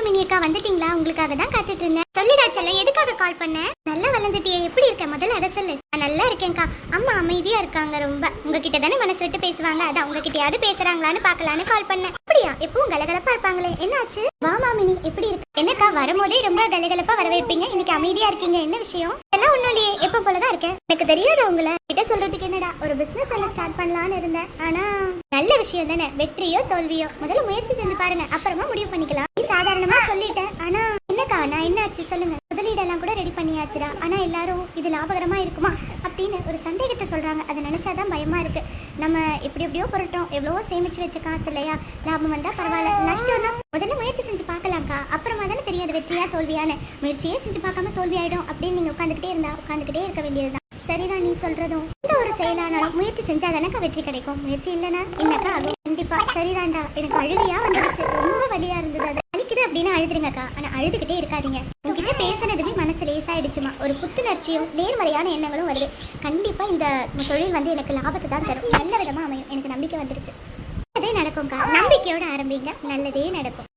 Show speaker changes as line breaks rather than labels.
வாங்க மினி அக்கா வந்துட்டீங்களா? உங்களுக்காக தான் காத்துட்டு இருந்தேன். சொல்லுடா செல்ல எதுக்காக கால் பண்ண? நல்லா வளர்ந்துட்டியே எப்படி இருக்க? முதல்ல அதை சொல்லு. நான் நல்லா இருக்கேன்க்கா. அம்மா அமைதியா இருக்காங்க ரொம்ப. உங்ககிட்ட தானே மனசு விட்டு பேசுவாங்க. அதான் உங்ககிட்டயாவது பேசுறாங்களான்னு பாக்கலான்னு கால் பண்ணேன். அப்படியா? எப்பவும் கலகலப்பா இருப்பாங்களே. என்னாச்சு? மாமா மினி எப்படி இருக்கு? என்னக்கா வரும்போதே ரொம்ப கலகலப்பா வரவேற்பீங்க. இன்னைக்கு அமைதியா இருக்கீங்க. என்ன விஷயம்? எல்லாம் ஒண்ணும் இல்லையே. எப்ப போலதான் இருக்கேன். எனக்கு தெரியாத உங்களை? கிட்ட சொல்றதுக்கு என்னடா? ஒரு பிசினஸ் ஒன்று ஸ்டார்ட் பண்ணலாம்னு இருந்தேன். ஆனா நல்ல விஷயம் தானே. வெற்றியோ தோல்வியோ. முதல்ல முயற்சி செஞ்சு பாருங்க. அப்புறமா முடிவு பண்ணிக்கலாம். சாதாரணமா சொல்லிட்டேன். ஆனா என்னக்கா நான் என்னாச்சு? சொல்லுங்க. முதலீடெல்லாம் கூட ரெடி பண்ணியாச்சுடா. ஆனா எல்லாரும் இது லாபகரமா இருக்குமா? அப்படின்னு ஒரு சந்தேகத்தை சொல்றாங்க. அதை நினைச்சாதான் பயமா இருக்கு. நம்ம எப்படி எப்படியோ புரட்டோம். எவ்வளவோ சேமிச்சு வச்ச காசு இல்லையா? லாபம் வந்தா பரவாயில்ல. நஷ்டம்னா முதல்ல முயற்சி செஞ்சு பார்க்கலாம்க்கா. அப்புறமா தானே தெரியாது வெற்றியா தோல்வியான்னு. முயற்சியே செஞ்சு பார்க்காம தோல்வி ஆயிடும் அப்படின்னு நீங்க உட்காந்துக்கிட்டே இருந்தா உட்காந்துக்கிட்டே இருக்க வேண்டியதுதான். சரிதான் நீ சொல்றதும். எந்த ஒரு செயலானாலும் முயற்சி செஞ்சா தானக்கா வெற்றி கிடைக்கும். முயற்சி இல்லைன்னா என்னக்கா ஆகும்? கண்டிப்பா. சரிதான்டா. எனக்கு அழுகையா வந்துருச்சு. ரொம்ப வழியா இருந்தது அப்படின்னு அழுதுருங்கக்கா. ஆனா அழுதுகிட்டே இருக்காதீங்க. உங்ககிட்ட பேசுனதுமே மனசு லேசாயிடுச்சுமா. ஒரு புத்துணர்ச்சியும் நேர்மறையான எண்ணங்களும் வருது. கண்டிப்பா இந்த தொழில் வந்து எனக்கு லாபத்தை தான் தரும். நல்ல விதமா அமையும். எனக்கு நம்பிக்கை வந்துருச்சு. நல்லதே நடக்கும்க்கா. நம்பிக்கையோட ஆரம்பிங்க. நல்லதே நடக்கும்.